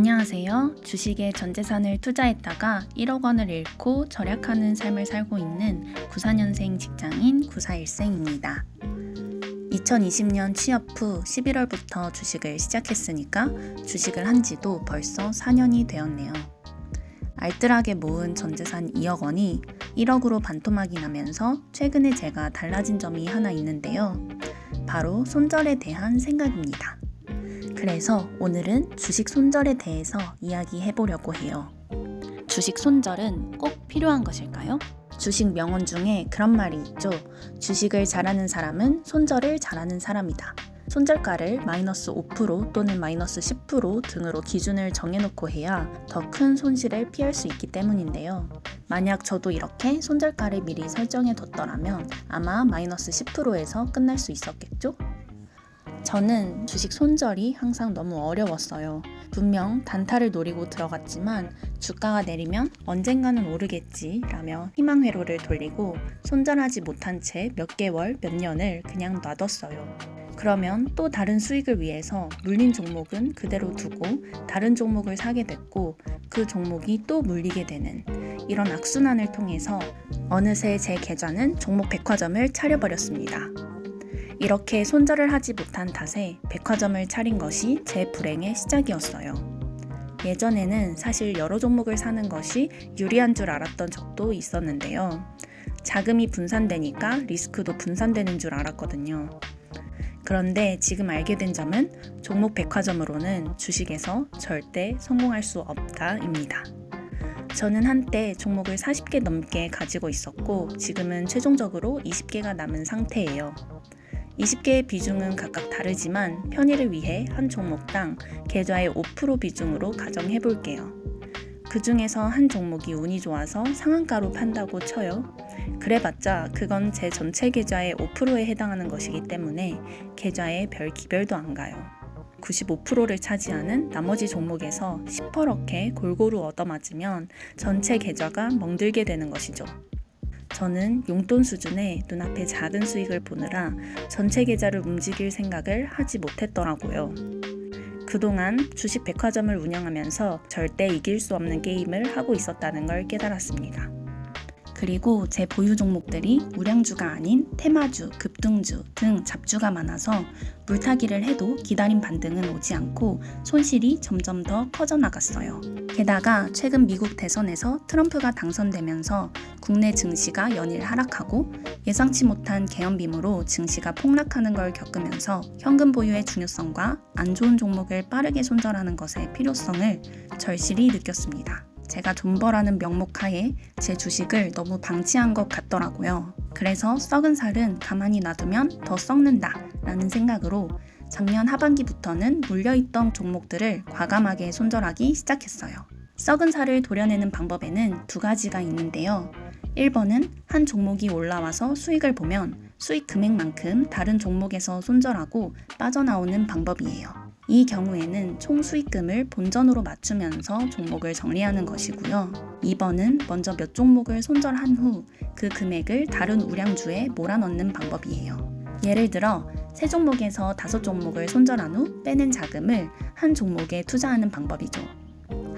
안녕하세요. 주식에 전 재산을 투자했다가 1억 원을 잃고 절약하는 삶을 살고 있는 94년생 직장인 94일생입니다. 2020년 취업 후 11월부터 주식을 시작했으니까 주식을 한 지도 벌써 4년이 되었네요. 알뜰하게 모은 전 재산 2억 원이 1억으로 반토막이 나면서 최근에 제가 달라진 점이 하나 있는데요. 바로 손절에 대한 생각입니다. 그래서 오늘은 주식 손절에 대해서 이야기해 보려고 해요. 주식 손절은 꼭 필요한 것일까요? 주식 명언 중에 그런 말이 있죠. 주식을 잘하는 사람은 손절을 잘하는 사람이다. 손절가를 마이너스 5% 또는 마이너스 10% 등으로 기준을 정해놓고 해야 더 큰 손실을 피할 수 있기 때문인데요. 만약 저도 이렇게 손절가를 미리 설정해 뒀더라면 아마 마이너스 10%에서 끝날 수 있었겠죠? 저는 주식 손절이 항상 너무 어려웠어요. 분명 단타를 노리고 들어갔지만 주가가 내리면 언젠가는 오르겠지 라며 희망회로를 돌리고 손절하지 못한 채 몇 개월, 몇 년을 그냥 놔뒀어요. 그러면 또 다른 수익을 위해서 물린 종목은 그대로 두고 다른 종목을 사게 됐고 그 종목이 또 물리게 되는 이런 악순환을 통해서 어느새 제 계좌는 종목 백화점을 차려버렸습니다. 이렇게 손절을 하지 못한 탓에 백화점을 차린 것이 제 불행의 시작이었어요. 예전에는 사실 여러 종목을 사는 것이 유리한 줄 알았던 적도 있었는데요. 자금이 분산되니까 리스크도 분산되는 줄 알았거든요. 그런데 지금 알게 된 점은 종목 백화점으로는 주식에서 절대 성공할 수 없다입니다. 저는 한때 종목을 40개 넘게 가지고 있었고 지금은 최종적으로 20개가 남은 상태예요. 20개의 비중은 각각 다르지만 편의를 위해 한 종목당 계좌의 5% 비중으로 가정해 볼게요. 그 중에서 한 종목이 운이 좋아서 상한가로 판다고 쳐요. 그래봤자 그건 제 전체 계좌의 5%에 해당하는 것이기 때문에 계좌에 별 기별도 안 가요. 95%를 차지하는 나머지 종목에서 시퍼렇게 골고루 얻어맞으면 전체 계좌가 멍들게 되는 것이죠. 저는 용돈 수준의 눈앞에 작은 수익을 보느라 전체 계좌를 움직일 생각을 하지 못했더라고요. 그동안 주식 백화점을 운영하면서 절대 이길 수 없는 게임을 하고 있었다는 걸 깨달았습니다. 그리고 제 보유 종목들이 우량주가 아닌 테마주, 급등주 등 잡주가 많아서 물타기를 해도 기다린 반등은 오지 않고 손실이 점점 더 커져 나갔어요. 게다가 최근 미국 대선에서 트럼프가 당선되면서 국내 증시가 연일 하락하고 예상치 못한 계엄빔으로 증시가 폭락하는 걸 겪으면서 현금 보유의 중요성과 안 좋은 종목을 빠르게 손절하는 것의 필요성을 절실히 느꼈습니다. 제가 존버라는 명목 하에 제 주식을 너무 방치한 것 같더라고요. 그래서 썩은 살은 가만히 놔두면 더 썩는다 라는 생각으로 작년 하반기부터는 물려있던 종목들을 과감하게 손절하기 시작했어요. 썩은 살을 도려내는 방법에는 두 가지가 있는데요. 1번은 한 종목이 올라와서 수익을 보면 수익 금액만큼 다른 종목에서 손절하고 빠져나오는 방법이에요. 이 경우에는 총 수익금을 본전으로 맞추면서 종목을 정리하는 것이고요. 2번은 먼저 몇 종목을 손절한 후 그 금액을 다른 우량주에 몰아넣는 방법이에요. 예를 들어 세 종목에서 다섯 종목을 손절한 후 빼낸 자금을 한 종목에 투자하는 방법이죠.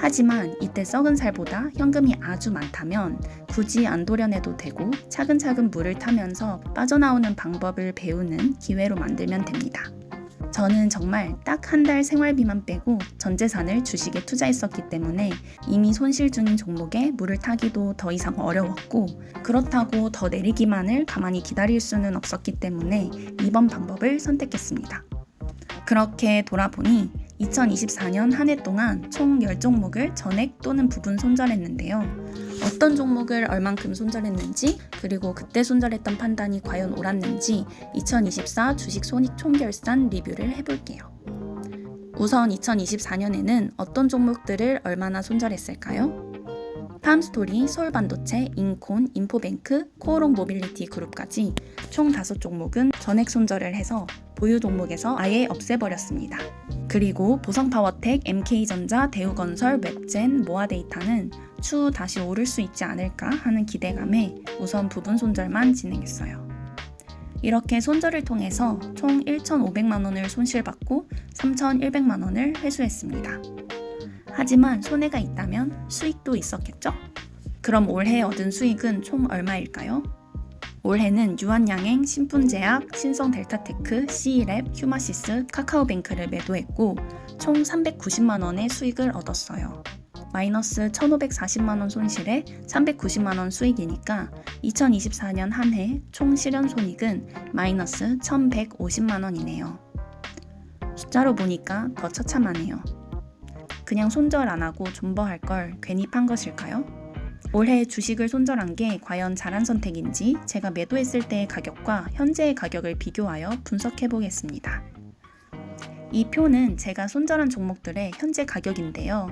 하지만 이때 썩은 살보다 현금이 아주 많다면 굳이 안 도려내도 되고 차근차근 물을 타면서 빠져나오는 방법을 배우는 기회로 만들면 됩니다. 저는 정말 딱 한 달 생활비만 빼고 전 재산을 주식에 투자했었기 때문에 이미 손실 중인 종목에 물을 타기도 더 이상 어려웠고 그렇다고 더 내리기만을 가만히 기다릴 수는 없었기 때문에 이번 방법을 선택했습니다. 그렇게 돌아보니 2024년 한 해 동안 총 10종목을 전액 또는 부분 손절했는데요. 어떤 종목을 얼만큼 손절했는지 그리고 그때 손절했던 판단이 과연 옳았는지 2024 주식 손익 총결산 리뷰를 해볼게요. 우선 2024년에는 어떤 종목들을 얼마나 손절했을까요? 팜스토리, 서울반도체, 인콘, 인포뱅크, 코오롱 모빌리티 그룹까지 총 5종목은 전액 손절을 해서 보유 종목에서 아예 없애버렸습니다. 그리고 보성파워텍, MK전자, 대우건설, 웹젠, 모아데이터는 추후 다시 오를 수 있지 않을까 하는 기대감에 우선 부분 손절만 진행했어요. 이렇게 손절을 통해서 총 1,500만 원을 손실받고 3,100만 원을 회수했습니다. 하지만 손해가 있다면 수익도 있었겠죠? 그럼 올해 얻은 수익은 총 얼마일까요? 올해는 유한양행, 신분제약, 신성델타테크, C랩, 휴마시스, 카카오뱅크를 매도했고 총 390만 원의 수익을 얻었어요. 마이너스 1,540만 원 손실에 390만 원 수익이니까 2024년 한 해 총 실현 손익은 마이너스 1,150만 원이네요. 숫자로 보니까 더 처참하네요. 그냥 손절 안 하고 존버할 걸 괜히 판 것일까요? 올해 주식을 손절한 게 과연 잘한 선택인지 제가 매도했을 때의 가격과 현재의 가격을 비교하여 분석해 보겠습니다. 이 표는 제가 손절한 종목들의 현재 가격인데요.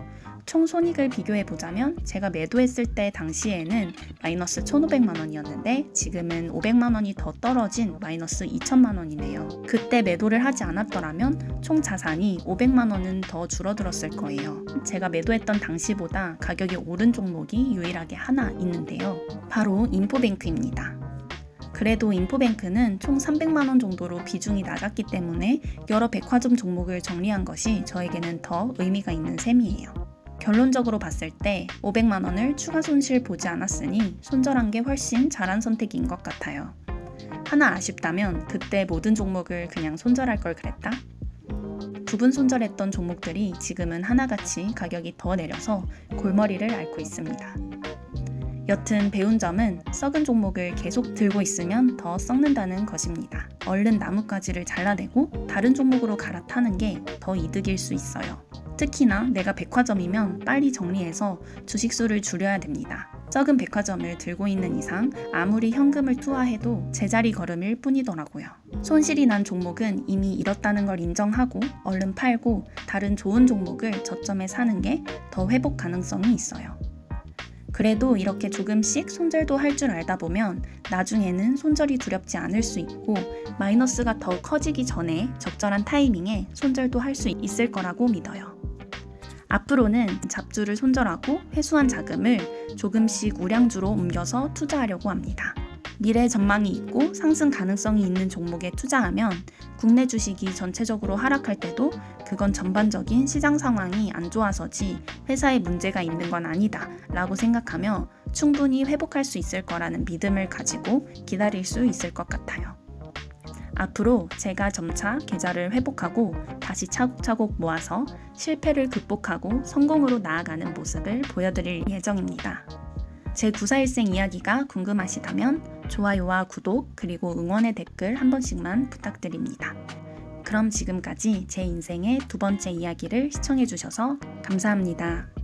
총 손익을 비교해 보자면 제가 매도했을 때 당시에는 마이너스 1,500만 원이었는데 지금은 500만 원이 더 떨어진 마이너스 2천만 원이네요. 그때 매도를 하지 않았더라면 총 자산이 500만 원은 더 줄어들었을 거예요. 제가 매도했던 당시보다 가격이 오른 종목이 유일하게 하나 있는데요. 바로 인포뱅크입니다. 그래도 인포뱅크는 총 300만 원 정도로 비중이 낮았기 때문에 여러 백화점 종목을 정리한 것이 저에게는 더 의미가 있는 셈이에요. 결론적으로 봤을 때 500만 원을 추가 손실 보지 않았으니 손절한 게 훨씬 잘한 선택인 것 같아요. 하나 아쉽다면 그때 모든 종목을 그냥 손절할 걸 그랬다? 부분 손절했던 종목들이 지금은 하나같이 가격이 더 내려서 골머리를 앓고 있습니다. 여튼 배운 점은 썩은 종목을 계속 들고 있으면 더 썩는다는 것입니다. 얼른 나뭇가지를 잘라내고 다른 종목으로 갈아타는 게 더 이득일 수 있어요. 특히나 내가 백화점이면 빨리 정리해서 주식수를 줄여야 됩니다. 적은 백화점을 들고 있는 이상 아무리 현금을 투하해도 제자리 걸음일 뿐이더라고요. 손실이 난 종목은 이미 잃었다는 걸 인정하고 얼른 팔고 다른 좋은 종목을 저점에 사는 게 더 회복 가능성이 있어요. 그래도 이렇게 조금씩 손절도 할 줄 알다 보면 나중에는 손절이 두렵지 않을 수 있고 마이너스가 더 커지기 전에 적절한 타이밍에 손절도 할 수 있을 거라고 믿어요. 앞으로는 잡주를 손절하고 회수한 자금을 조금씩 우량주로 옮겨서 투자하려고 합니다. 미래 전망이 있고 상승 가능성이 있는 종목에 투자하면 국내 주식이 전체적으로 하락할 때도 그건 전반적인 시장 상황이 안 좋아서지 회사에 문제가 있는 건 아니다 라고 생각하며 충분히 회복할 수 있을 거라는 믿음을 가지고 기다릴 수 있을 것 같아요. 앞으로 제가 점차 계좌를 회복하고 다시 차곡차곡 모아서 실패를 극복하고 성공으로 나아가는 모습을 보여드릴 예정입니다. 제 구사일생 이야기가 궁금하시다면 좋아요와 구독 그리고 응원의 댓글 한 번씩만 부탁드립니다. 그럼 지금까지 제 인생의 두 번째 이야기를 시청해주셔서 감사합니다.